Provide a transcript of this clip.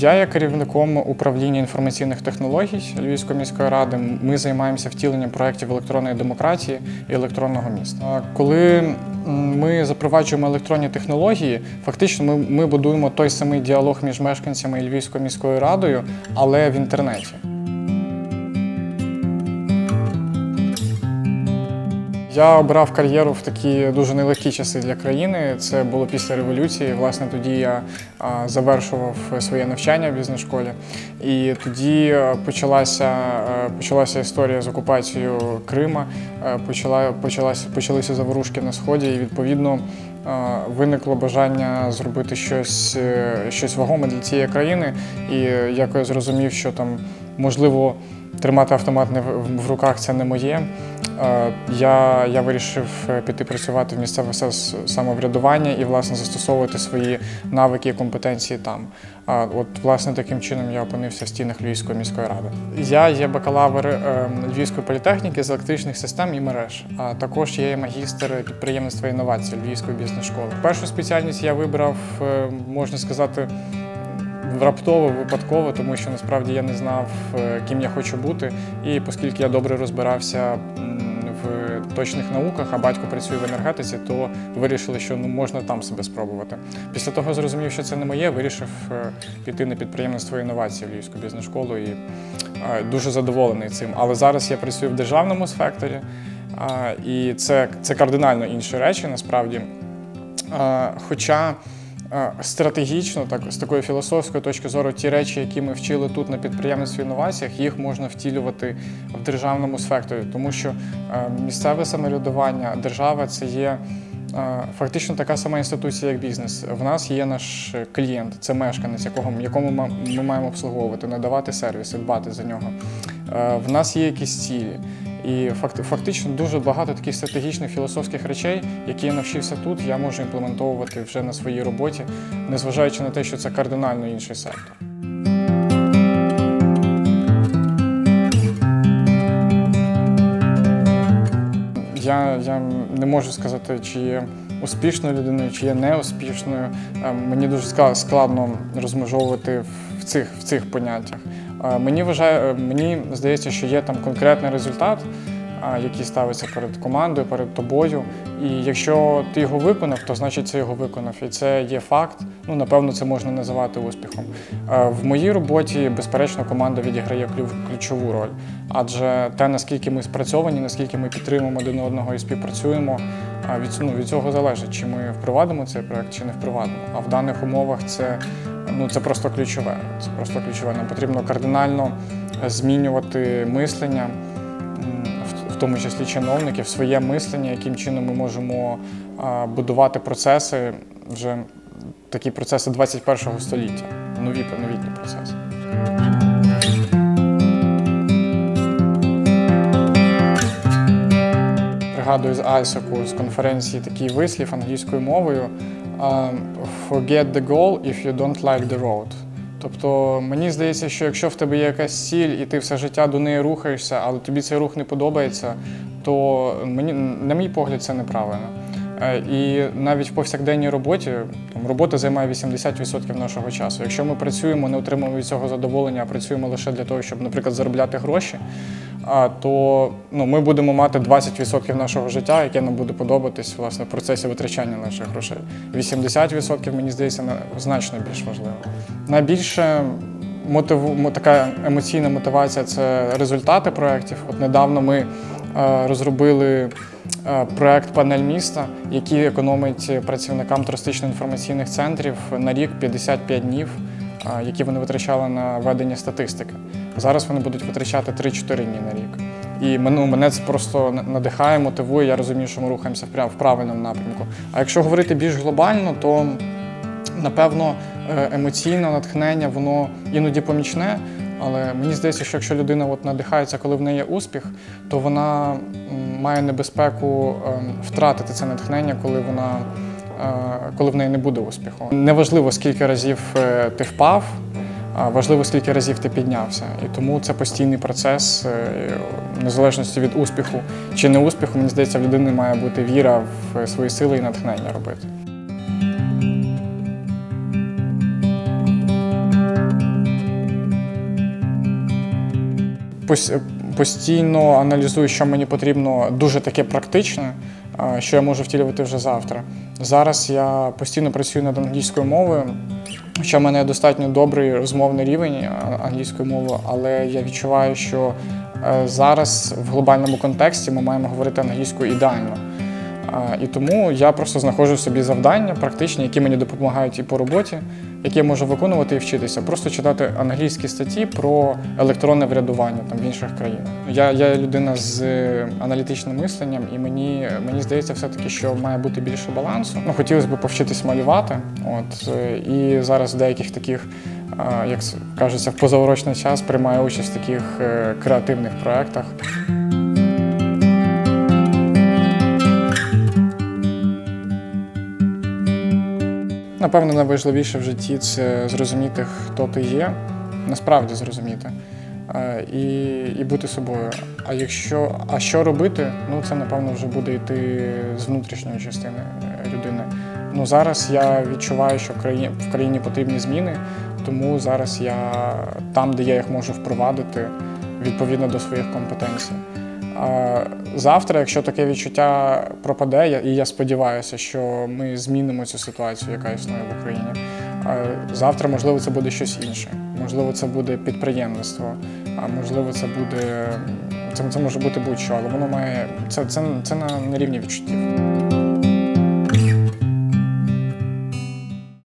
Я є керівником управління інформаційних технологій Львівської міської ради. Ми займаємося втіленням проєктів електронної демократії і електронного міста. Коли ми запроваджуємо електронні технології, фактично ми, ми будуємо той самий діалог між мешканцями і Львівською міською радою, але в інтернеті. Я обрав кар'єру в такі дуже нелегкі часи для країни. Це було після революції. Власне, тоді я завершував своє навчання в бізнес-школі. І тоді е, почалася, е, почалася історія з окупацією Крима, е, почала, почалася, почалися заворушки на сході, і відповідно виникло бажання зробити щось, щось вагоме для цієї країни. І е, як я зрозумів, що там можливо тримати автомат в руках це не моє. Е, Я, я вирішив е, піти працювати в місцеве самоврядування і власне застосовувати свої навики і компетенції там. А От власне таким чином я опинився в стінах Львівської міської ради. Я є бакалавр е, Львівської політехніки з електричних систем і мереж. А також є магістр підприємництва інновацій Львівської бізнес-школи. Першу спеціальність я вибрав, е, можна сказати, раптово, випадково, тому що насправді я не знав, ким я хочу бути. І оскільки я добре розбирався точних науках, а батько працює в енергетиці, то вирішили, що ну можна там себе спробувати. Після того зрозумів, що це не моє, вирішив е, піти на підприємництво інновації в Львівську бізнес-школу і е, дуже задоволений цим. Але зараз я працюю в державному секторі, і це, це кардинально інші речі насправді. Хоча е, стратегічно, так з такої філософської точки зору, ті речі, які ми вчили тут на підприємництві інноваціях, їх можна втілювати в державному секторі, тому що е, місцеве самоврядування, держава це є. е, Фактично така сама інституція, як бізнес. В нас є наш клієнт, це мешканець, якого якому ми- маємо обслуговувати, надавати сервіси, дбати за нього. Е, В нас є якісь цілі. І факт, фактично дуже багато таких стратегічних філософських речей, які я навчився тут, я можу імплементовувати вже на своїй роботі, незважаючи на те, що це кардинально інший сектор. Я, я не можу сказати, чи є успішною людиною, чи є неуспішною. Е, Мені дуже складно розмежовувати в цих, в цих поняттях. Мені вважає, е, мені здається, що є там конкретний результат, який ставиться перед командою, перед тобою. І якщо ти його виконав, то значить це його виконав. І це є факт. Ну напевно, це можна називати успіхом. Е, В моїй роботі, безперечно, команда відіграє клю- ключову роль. Адже те, наскільки ми спрацьовані, наскільки ми підтримуємо один одного і співпрацюємо, від, ну, від цього залежить, чи ми впровадимо цей проект, чи не впровадимо. А в даних умовах це, ну, це просто ключове. Це просто ключове. Нам потрібно кардинально змінювати мислення, в тому числі чиновників, своє мислення, яким чином ми можемо будувати процеси, вже такі процеси 21 століття, нові новітні процеси. Пригадую з Айсоку з конференції такий вислів англійською мовою um, «Forget the goal if you don't like the road». Тобто мені здається, що якщо в тебе є якась ціль і ти все життя до неї рухаєшся, але тобі цей рух не подобається, то мені, на мій погляд, це неправильно. Е, І навіть в повсякденній роботі там, робота займає 80% нашого часу. Якщо ми працюємо, не отримуємо від цього задоволення, а працюємо лише для того, щоб, наприклад, заробляти гроші, то ну, ми будемо мати 20% нашого життя, яке нам буде подобатись власне, в процесі витрачання наших грошей. 80% мені здається на- значно більш важливо. Найбільше мотиву, така емоційна мотивація це результати проєктів. От недавно ми е, розробили е, проєкт Панель міста, який економить працівникам туристично-інформаційних центрів на рік 55 днів, е, які вони витрачали на ведення статистики. Зараз вони будуть витрачати 3-4 дні на рік. І ну, мене це просто надихає, мотивує. Я розумію, що ми рухаємося в правильному напрямку. А якщо говорити більш глобально, то напевно е, емоційне натхнення, воно іноді помічне. Але мені здається, що якщо людина от надихається, коли в неї є успіх, то вона має небезпеку ем, втратити це натхнення, коли вона е, коли в неї не буде успіху. Неважливо, скільки разів е, ти впав, Важливо, скільки разів ти піднявся. І тому це постійний процес, е, незалежності від успіху чи не успіху, мені здається, в людини має бути віра в свої сили і натхнення робити. Постійно аналізую, що мені потрібно дуже таке практичне що я можу втілювати вже завтра. Зараз я постійно працюю над англійською мовою. Хоча в мене достатньо добрий розмовний рівень англійської мови, але я відчуваю, що е, зараз в глобальному контексті ми маємо говорити англійською ідеально. І тому я просто знаходжу собі завдання практичні, які мені допомагають і по роботі, які я можу виконувати і вчитися. Просто читати англійські статті про електронне врядування там в інших країнах. Я, я людина з е, аналітичним мисленням, і мені, мені здається, все-таки, що має бути більше балансу. Ну, хотілося б повчитись малювати. От е, і зараз деяких таких, як кажеться, в позаурочний час приймаю участь в таких е, креативних проєктах. Напевно, найважливіше в житті це зрозуміти, хто ти є, насправді зрозуміти. е, І, і бути собою. А якщо а що робити, ну це напевно вже буде йти з внутрішньої частини е, людини. Ну зараз я відчуваю, що в країні, в країні потрібні зміни, тому зараз я там, де я їх можу впровадити, відповідно до своїх компетенцій. Завтра, якщо таке відчуття пропаде, і я сподіваюся, що ми змінимо цю ситуацію, яка існує в Україні. Завтра, можливо, це буде щось інше. Можливо, це буде підприємництво, а можливо, це буде це, це може бути будь-що, але воно має це, це, це на, на рівні відчуттів.